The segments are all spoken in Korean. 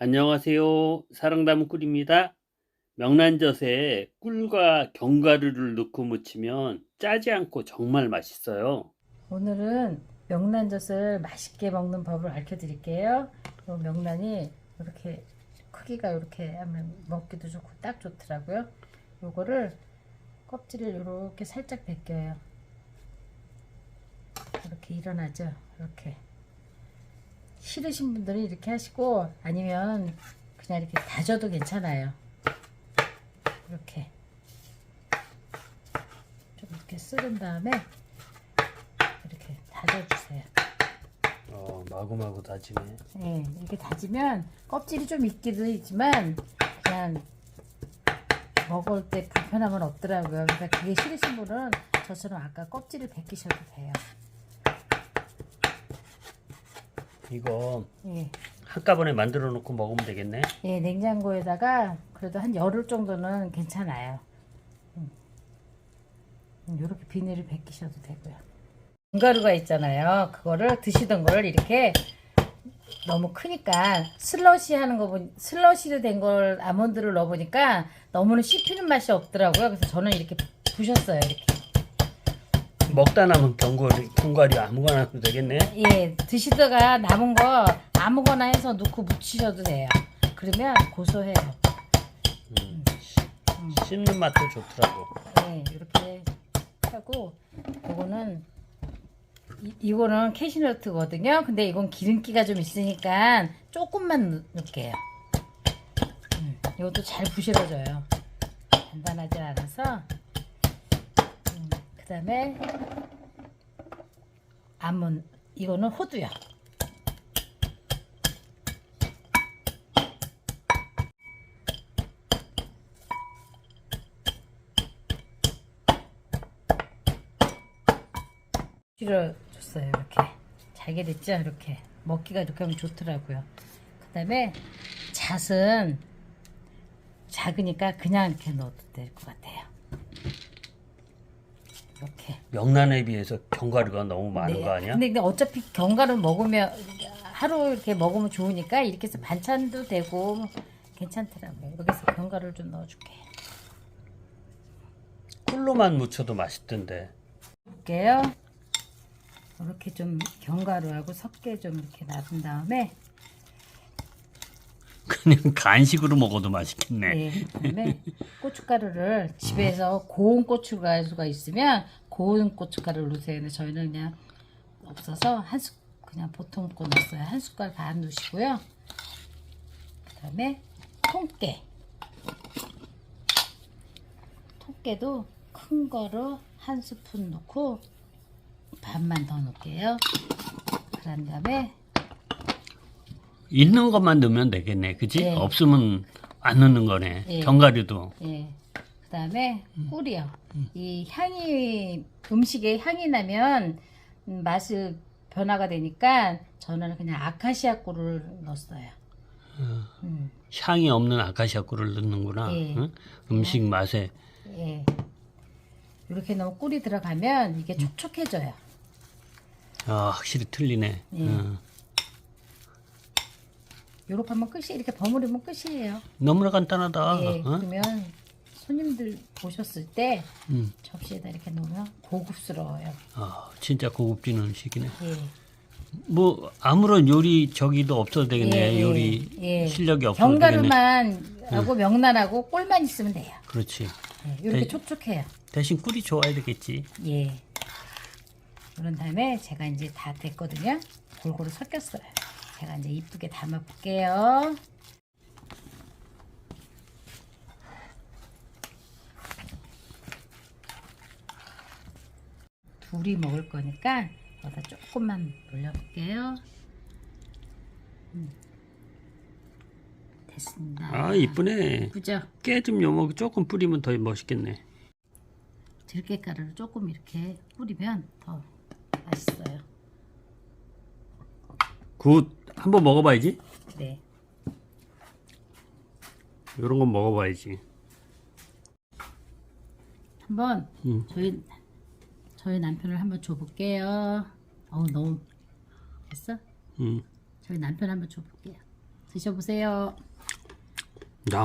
안녕하세요. 사랑나무꿀입니다. 명란젓에 꿀과 견과류를 넣고 무치면 짜지 않고 정말 맛있어요. 오늘은 명란젓을 맛있게 먹는 법을 알려 드릴게요. 요 명란이 이렇게 크기가 이렇게 하면 먹기도 좋고 딱 좋더라고요. 요거를 껍질을 이렇게 살짝 벗겨요. 이렇게 일어나죠. 이렇게 싫으신 분들은 이렇게 하시고 아니면 그냥 이렇게 다져도 괜찮아요. 이렇게 좀 이렇게 쓰른 다음에 이렇게 다져주세요. 어, 마구마구 다지네. 예, 이렇게 다지면 껍질이 좀 있기도 있지만 그냥 먹을 때 불편함은 없더라고요. 그러니까 그게 싫으신 분은 저처럼 아까 껍질을 벗기셔도 돼요. 이거 예, 한꺼번에 만들어 놓고 먹으면 되겠네. 예, 냉장고에다가 그래도 한 열흘 정도는 괜찮아요. 음. 이렇게 비닐을 벗기셔도 되고요. 견과류가 있잖아요. 그거를 드시던 거를 이렇게 너무 크니까 슬러시 하는 거 보니 슬러시로 된 걸 아몬드를 넣어 보니까 너무는 씹히는 맛이 없더라고요. 그래서 저는 이렇게 부셨어요. 이렇게. 먹다 남은 견과류, 견과류 아무거나 넣어도 되겠네. 예, 드시다가 남은 거 아무거나 해서 넣고 무치셔도 돼요. 그러면 고소해요. 음, 씹는 맛도 좋더라고. 네, 이렇게 하고 이거는 이, 이거는 캐시너트거든요. 근데 이건 기름기가 좀 있으니까 조금만 넣- 넣을게요. 음, 이것도 잘 부실어져요. 간단하지 않아서. 음, 그다음에 아몬 이거는 호두요. 실어줬어요 이렇게. 잘게 됐죠? 이렇게. 먹기가 이렇게 하면 좋더라고요. 그 다음에 잣은 작으니까 그냥 이렇게 넣어도 될 것 같아요 이렇게 명란에 비해서 견과류가 너무 많은 네. 거 아니야? 근데, 근데 어차피 견과를 먹으면 하루 이렇게 먹으면 좋으니까 이렇게 해서 반찬도 되고 괜찮더라고요 여기서 견과를 좀 넣어줄게요 꿀로만 무쳐도 맛있던데. 볼게요. 이렇게 좀 견과류하고 섞게 좀 이렇게 놔둔 다음에 그냥 간식으로 먹어도 맛있겠네. 네, 그다음에 고춧가루를 집에서 고운 고춧가루가 있으면 고운 고춧가루를 넣으세요. 저희는 그냥 없어서 한 숟, 그냥 보통 거 넣었어요. 한 숟갈 반 넣으시고요. 그다음에 통깨. 통깨도 큰 거로 한 스푼 넣고 반만 더 넣을게요. 그런 다음에 있는 것만 넣으면 되겠네. 그지? 네. 없으면 안 넣는 거네. 네. 견과류도. 예. 그다음에 꿀이요. 이 향이 음식에 향이 나면 음, 맛이 변화가 되니까 저는 그냥 아카시아 꿀을 넣었어요. 음, 향이 없는 아카시아 꿀을 넣는구나. 예. 응? 음식 맛에. 예. 이렇게 너무 꿀이 들어가면 이게 촉촉해져요. 아, 확실히 틀리네. 예. 응. 요렇게 하면 끝이 이렇게 버무리면 끝이에요. 너무나 간단하다. 예. 어? 그러면 손님들 오셨을 때 음. 접시에다 이렇게 놓으면 고급스러워요. 아, 진짜 고급진 음식이네. 예. 뭐 아무런 요리 저기도 없어도 되겠네. 예, 예, 요리 예. 실력이 없어도. 견과류만 하고 명란하고 꿀만 있으면 돼요. 그렇지. 예, 이렇게 네. 촉촉해요. 대신 꿀이 좋아야 되겠지. 예. 그런 다음에 제가 이제 다 됐거든요. 골고루 섞였어요. 제가 이제 이쁘게 담아 볼게요. 둘이 먹을 거니까 여기다 조금만 올려볼게요. 음. 됐습니다. 아, 이쁘네. 이쁘죠? 깨좀 요먹 조금 뿌리면 더 멋있겠네. 들깨가루를 조금 이렇게 뿌리면 더 맛있어요. 굿. 한번 먹어봐야지. 네. 요런 건 먹어봐야지. 한번 음. 저희 저희 남편을 한번 줘볼게요. 어우 너무 됐어? 음. 저희 남편 한번 줘볼게요. 드셔보세요. 야,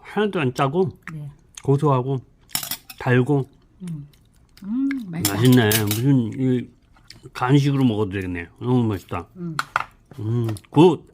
하나도 안 짜고 네. 고소하고 달고 음, 맛있다. 맛있네. 무슨 이 간식으로 먹어도 되겠네. 너무 맛있다. 음. 음, 굿.